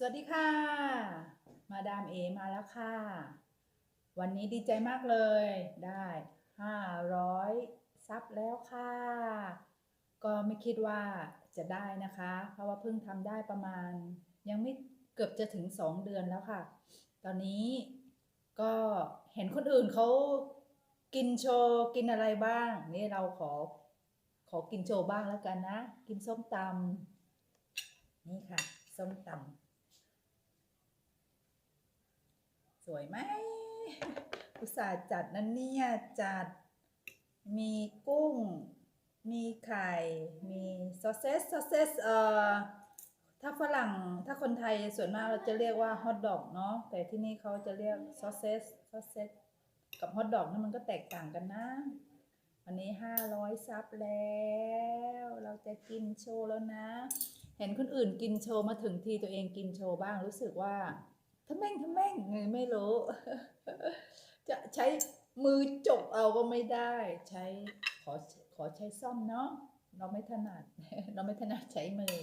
สวัสดีค่ะ มาดามเอมาแล้วค่ะ วันนี้ดีใจมากเลย ได้500ซับแล้วค่ะ ก็ไม่คิดว่าจะได้นะคะ เพราะว่าเพิ่งทำได้ประมาณ ยังไม่เกือบจะถึง2เดือนแล้วค่ะ ตอนนี้ก็เห็นคนอื่นเขากินโชว์กินอะไรบ้าง นี่เราขอขอกินโชว์บ้างแล้วกันนะ กินส้มตำนี่ค่ะ ส้มตำส วยไหมอุตส่าห์จัดนั่นเนี่ยจัดมีกุ้ง มีไข่ มีซอสเซสซอสเซสเอ่อถ้าฝรั่งถ้าคนไทยส่วนมากเราจะเรียกว่าฮอทดอกเนาะแต่ที่นี่เขาจะเรียกซอสเซสซอสเซสกับฮอทดอกนี่นมันก็แตกต่างกันนะวันนี้ห้าร้อยซับแล้ว เราจะกินโชว์แล้วนะ เห็นคนอื่นกินโชว์มาถึงทีตัวเองกินโชว์บ้างรู้สึกว่า ทำแม่งทำแม่งไงไม่รู้ จะใช้มือจกเอาก็ไม่ได้ ใช้ขอขอใช้ซ่อมเนาะเราไม่ถนัดเราไม่ถนัดใช้มือ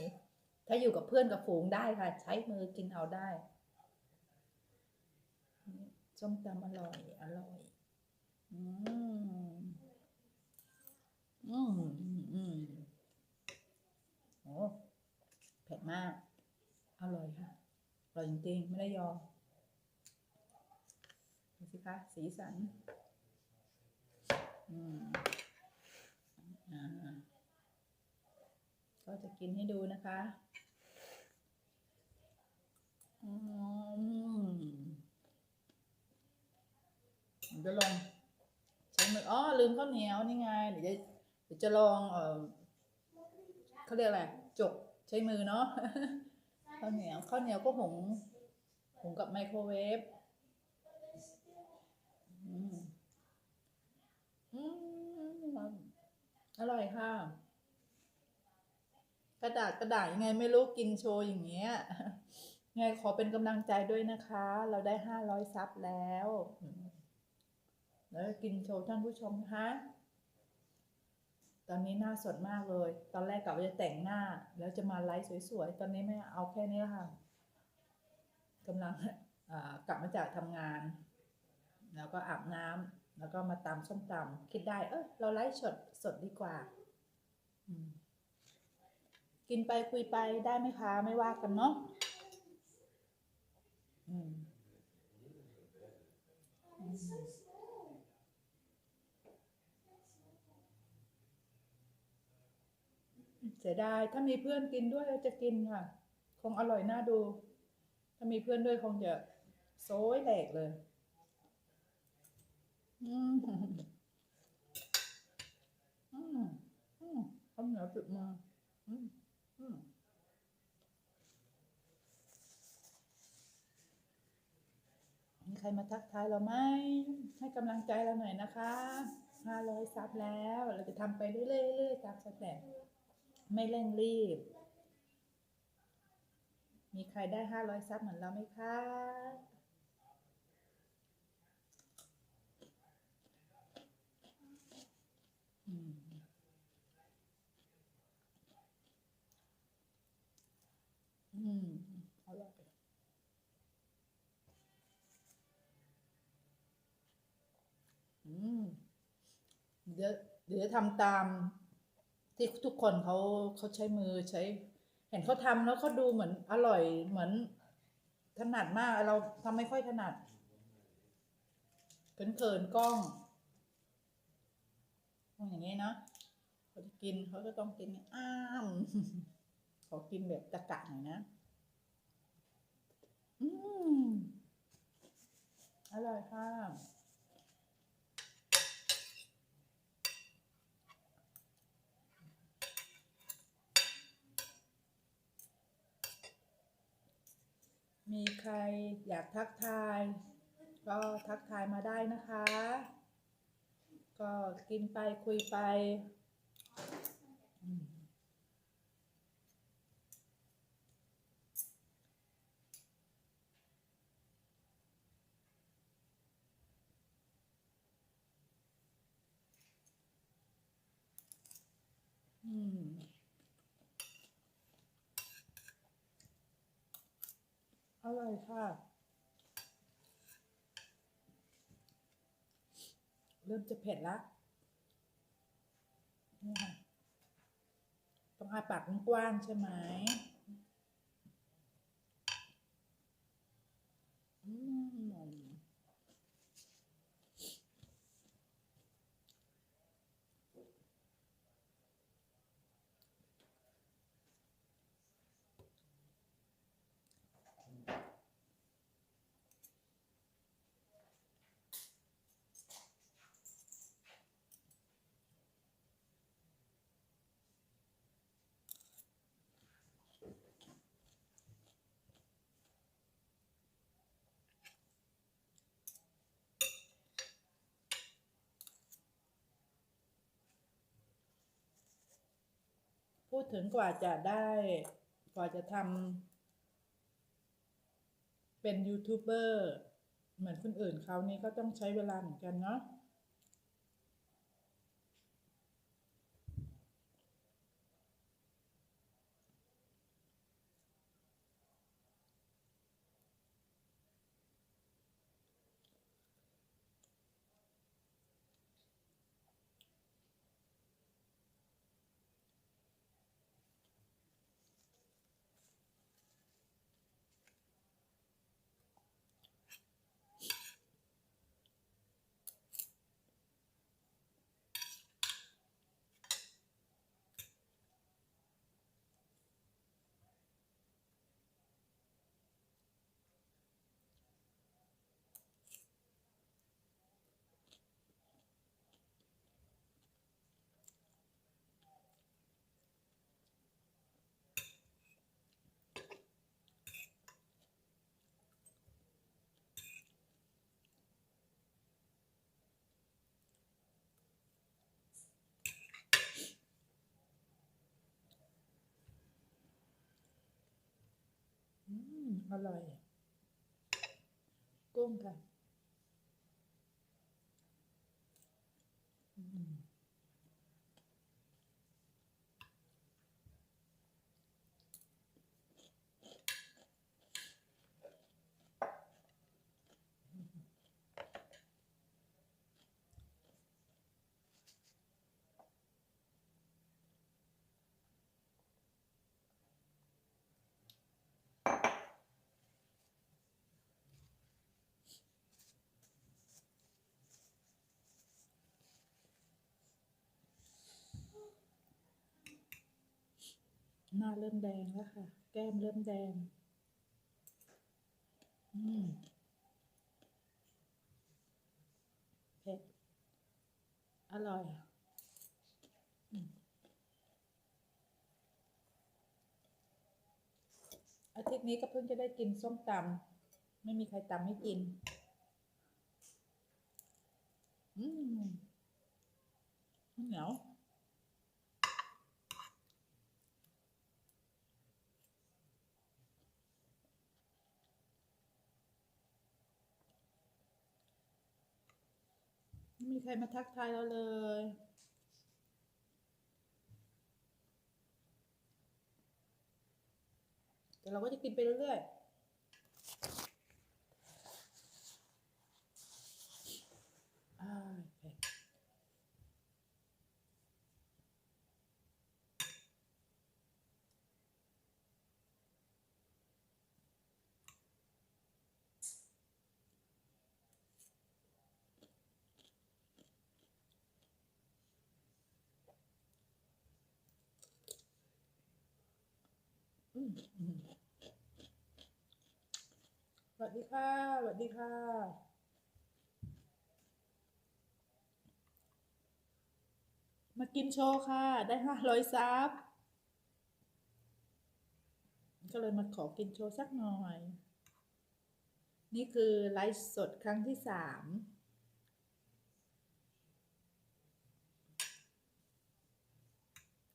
ถ้าอยู่กับเพื่อนกับฝูงได้ค่ะ ใช้มือกินเอาได้ส้มตำอร่อยอร่อยอืมอืมอืมอืมโอ้เผ็ดมาก อร่อยค่ะ อ ร่อยจริงๆ ไม่ได้ยอมดูสิคะ สีสัน อืมอ่าก็จะกินให้ดูนะคะอืมผมจะลองใช้มืออ๋อลืมข้าวเหนียวนี่ไง เดี๋ยวจะเดี๋ยวจะลองเออเขาเรียกอะไร จก ใช้มือเนาะ ข้าวเหนียวข้าวเหนียวก็หุงหุงกับไมโครเวฟอืมอืมอร่อยค่ะ กระดาษกระดาษยังไงไม่รู้กินโชว์อย่างเงี้ยยังไงขอเป็นกำลังใจด้วยนะคะ เราได้ห้าร้อยซับแล้ว แล้วกินโชว์ท่านผู้ชมนะคะ ตอนนี้หน้าสดมากเลย ตอนแรกกะว่าจะแต่งหน้า แล้วจะมาไลฟ์สวยๆ ตอนนี้ไม่เอาแค่นี้ค่ะกำลังกลับมาจากทำงาน แล้วก็อาบน้ำแล้วก็มาตำส้มตำคิดได้ เออเราไลฟ์สดสดดีกว่า กินไปคุยไปได้ไหมคะ ไม่ว่ากันเนาะอืมอืม เสียดายถ้ามีเพื่อนกินด้วยจะกินค่ะ คงอร่อยน่าดู ถ้ามีเพื่อนด้วยคงจะโซยแหลกเลยอืมอืมอืมข้าวเหนียวติดมาอืมอืมมีใครมาทักทายเราไหมให้กำลังใจเราหน่อยนะคะห้าร้อยซับแล้ว เราจะทำไปเรื่อยๆตามสเต็ป ไม่เร่งรีบ มีใครได้ห้าร้อยซับเหมือนเราไหมคะอืมอืมอร่อยอืมเดี๋ยวเดี๋ยวทำตาม ที่ทุกคนเขาเขาใช้มือใช้ เห็นเขาทำแล้วเขาดูเหมือนอร่อยเหมือนถนัดมากเราทำไม่ค่อยถนัดเขินๆกล้องต้องอย่างนี้เนาะเขาจะกินเขาก็ต้องกินอ้ามขอกินแบบตะกะหน่อยนะอืมอร่อยค่ะ มี ใครอยากทักทาย ก็ทักทายมาได้นะคะ ก็กินไปคุยไปอืม อร่อยค่ะ เริ่มจะเผ็ดละนี่ค่ะ ต้องอาปากกว้างใช่ไหมอืม พูดถึงกว่าจะได้กว่าจะทำเป็นยูทูบเบอร์เหมือนคนอื่นเขานี่ก็ต้องใช้เวลาเหมือนกันเนาะ อืมอร่อย กุ้งค่ะ อืม น้าเริ่มแดงแล้วค่ะ แก้มเริ่มแดง อืมเผ็ด อร่อยอืมอาทิตย์นี้ก็เพิ่งจะได้กินส้มตำไม่มีใครตำให้กิน อืมเหนียว ไม่มีใครมาทักทายเราเลย แต่เราก็จะกินไปเรื่อยๆอ่าเผ็ดอืมอืม สวัสดีค่ะสวัสดีค่ะ มากินโชว์ค่ะ ได้ห้าร้อยซับก็เลยมาขอกินโชว์สักหน่อย นี่คือไลฟ์สดครั้งที่สาม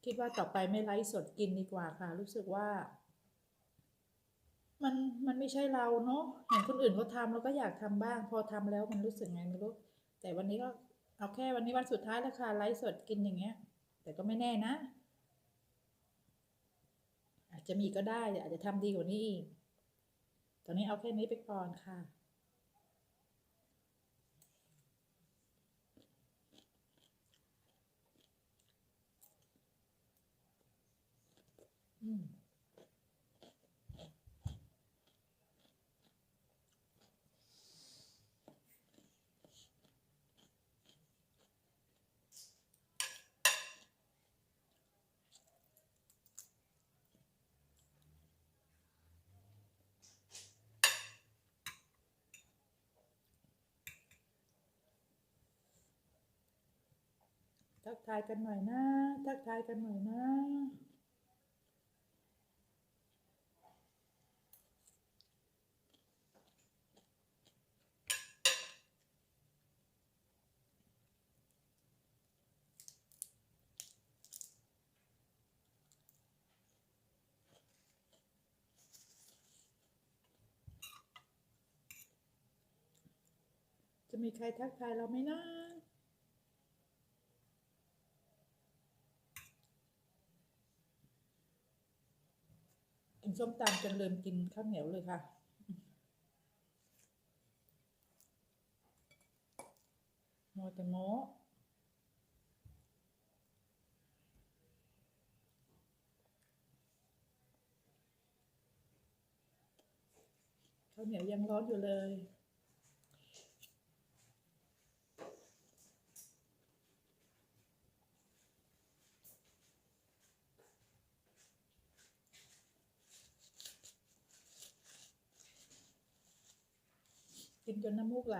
คิดว่าต่อไปไม่ไลฟ์สดกินดีกว่าค่ะ รู้สึกว่า มันมันไม่ใช่เราเนาะเห็นคนอื่นเขาทำเราก็อยากทำบ้าง พอทำแล้วมันรู้สึกไงไม่รู้แต่วันนี้ก็เอาแค่วันนี้วันสุดท้ายแล้วค่ะไลฟ์สดกินอย่างเงี้ย แต่ก็ไม่แน่นะ อาจจะมีก็ได้อาจจะทำดีกว่านี้อีกตอนนี้เอาแค่นี้ไปก่อนค่ะ ทักทายกันหน่อยนะ ทักทายกันหน่อยนะ มีใครทักทายเราไหมนะกินส้มตำจนลืมกินข้าวเหนียวเลยค่ะ โมแต่โมข้าวเหนียวยังร้อนอยู่เลย กินจนน้ำมูกไหล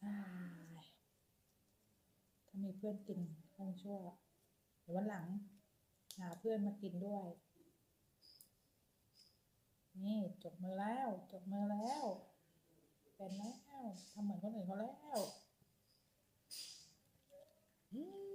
ถ้ามีเพื่อนกินคงชั่วเดี๋ยววันหลัง หาเพื่อนมากินด้วย นี่จบมือแล้ว จบมือแล้ว เป็นแล้วทำเหมือนคนอื่นเขาแล้ว อืม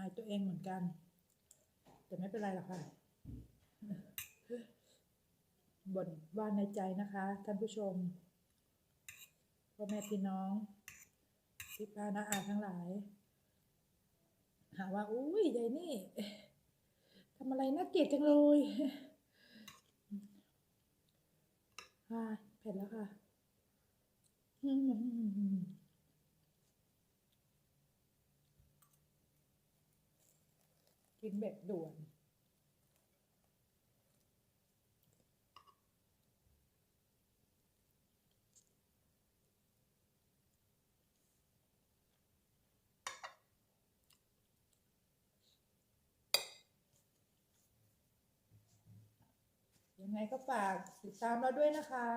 อายตัว เองเหมือนกัน แต่ไม่เป็นไรหรอกค่ะบ่นว่าในใจนะคะ ท่านผู้ชมพ่อแม่พี่น้องพี่ป้านาอาทั้งหลาย หาว่าอุ้ยยายนี่ทำอะไรน่าเกลียดจังเลยอ่าเผ็ดแล้วค่ะ อืม กินแบบด่วน ยังไงก็ฝากติดตามเราด้วยนะคะ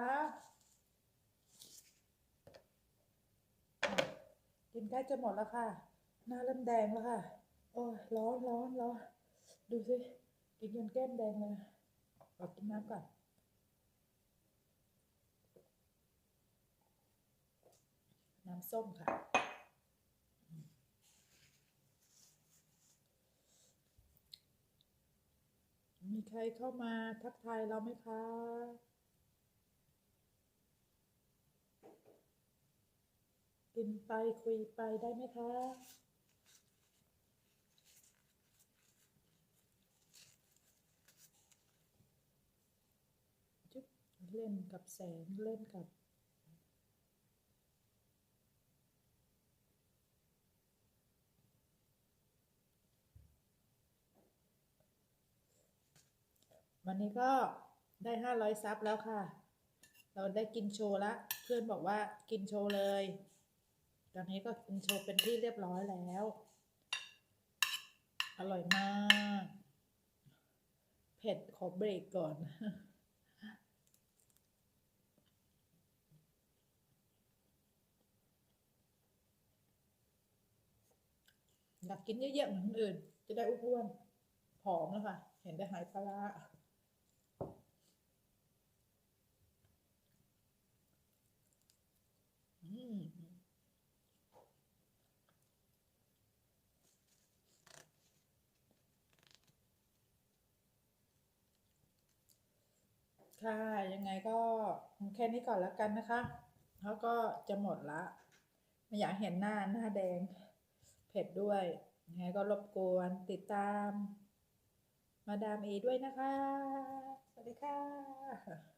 กินใกล้จะหมดแล้วค่ะ หน้าเริ่มแดงแล้วค่ะ โอ้ยร้อนร้อนร้อนดูสิกินจนแก้มแดงเลยขอกินน้ำก่อนน้ำส้มค่ะ มีใครเข้ามาทักทายเราไหมคะ กินไปคุยไปได้ไหมคะ จุ๊บ เล่นกับแสงเล่นกับ วันนี้ก็ได้ห้าร้อยซับแล้วค่ะ เราได้กินโชว์ละ เพื่อนบอกว่ากินโชว์เลย ตอนนี้ก็กินโชว์เป็นที่เรียบร้อยแล้ว อร่อยมาก เผ็ดขอเบรกก่อนากกินเยอะๆเหมือนคนอื่น จะได้อ้วนๆผอมแล้วค่ะ เห็นได้หายปลาร้าค่ะ ยังไงก็แค่นี้ก่อนแล้วกันนะคะ แล้วก็จะหมดละ ไม่อยากเห็นหน้าหน้าแดง เผ็ดด้วยยังไงก็รบกวนติดตาม มาดามเอด้วยนะคะ สวัสดีค่ะ